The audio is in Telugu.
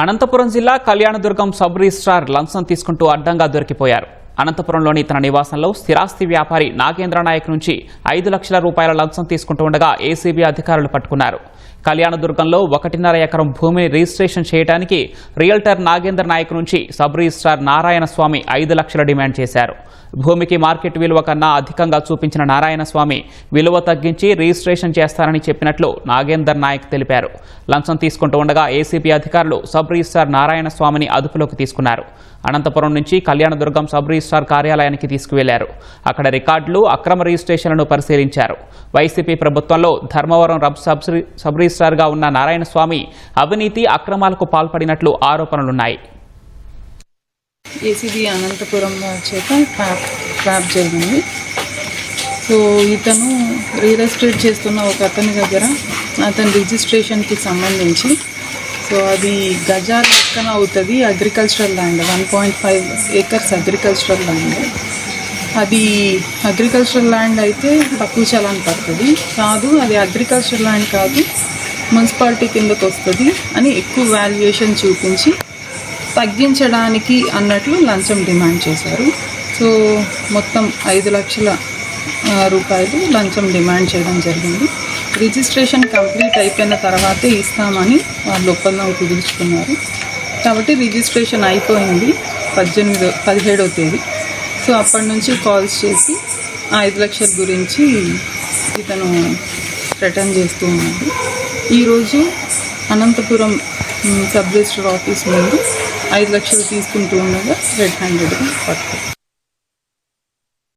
అనంతపురం జిల్లా కళ్యాణదుర్గం సబ్ రిజిస్ట్రార్ లంచం తీసుకుంటూ అడ్డంగా దొరికిపోయారు. అనంతపురంలోని తన నివాసంలో స్థిరాస్తి వ్యాపారి నాగేంద్ర నాయక్ నుంచి ఐదు లక్షల రూపాయల లంచం తీసుకుంటూ ఉండగా ఏసీబీ అధికారులు పట్టుకున్నారు. కళ్యాణదుర్గంలో ఒకటిన్నర ఎకరం భూమిని రిజిస్ట్రేషన్ చేయడానికి రియల్టర్ నాగేంద్ర నాయక్ నుంచి సబ్ రిజిస్ట్రార్ నారాయణ స్వామి ఐదు లక్షల డిమాండ్ చేశారు. భూమికి మార్కెట్ విలువ కన్నా అధికంగా చూపించిన నారాయణ స్వామి విలువ తగ్గించి రిజిస్ట్రేషన్ చేస్తారని చెప్పినట్లు నాగేందర్ నాయక్ తెలిపారు. లంచం తీసుకుంటూ ఉండగా ఏసీబీ అధికారులు సబ్ రిజిస్ట్రార్ నారాయణ స్వామిని అదుపులోకి తీసుకున్నారు. అనంతపురం నుంచి కళ్యాణదుర్గం సబ్ రిజిస్ట్రార్ కార్యాలయానికి తీసుకువెళ్ళారు. అక్కడ రికార్డులు అక్రమ రిజిస్ట్రేషన్లను పరిశీలించారు. వైసీపీ ప్రభుత్వంలో ధర్మవరం రబ్ సబ్ సబ్ రిజిస్ట్రార్గా ఉన్న నారాయణ స్వామి అవినీతి అక్రమాలకు పాల్పడినట్లు ఆరోపణలున్నాయి. ఏసీబీ అనంతపురం చేత ట్రాప్ ట్రాప్ జరిగింది. సో ఇతను రియల్ ఎస్టేట్ చేస్తున్న ఒక అతని దగ్గర అతని రిజిస్ట్రేషన్కి సంబంధించి సో అది గజాల లెక్కన అవుతుంది agricultural land one point five acres agricultural land అది అగ్రికల్చరల్ ల్యాండ్ అయితే తక్కువ చలాన్ పడుతుంది. కాదు అది అగ్రికల్చరల్ ల్యాండ్ కాదు మున్సిపాలిటీ కిందకు వస్తుంది అని ఎక్కువ వాల్యుయేషన్ చూపించి తగ్గించడానికి అన్నట్లు లంచం డిమాండ్ చేశారు. సో మొత్తం ఐదు లక్షల రూపాయలు లంచం డిమాండ్ చేయడం జరిగింది. రిజిస్ట్రేషన్ కంప్లీట్ అయిపోయిన తర్వాతే ఇస్తామని వాళ్ళు ఒప్పందం కుదుర్చుకున్నారు కాబట్టి రిజిస్ట్రేషన్ అయిపోయింది పద్దెనిమిదో పదిహేడవ తేదీ. సో అప్పటి నుంచి కాల్స్ చేసి ఆ ఐదు లక్షల గురించి ఇతను రిటర్న్ చేస్తూ ఉన్నాడు. ఈరోజు అనంతపురం సబ్ రిజిస్టర్ ఆఫీస్ ముందు ఐదు లక్షలు తీసుకుంటూ ఉండగా రెడ్ హ్యాండెడ్గా పట్టుకు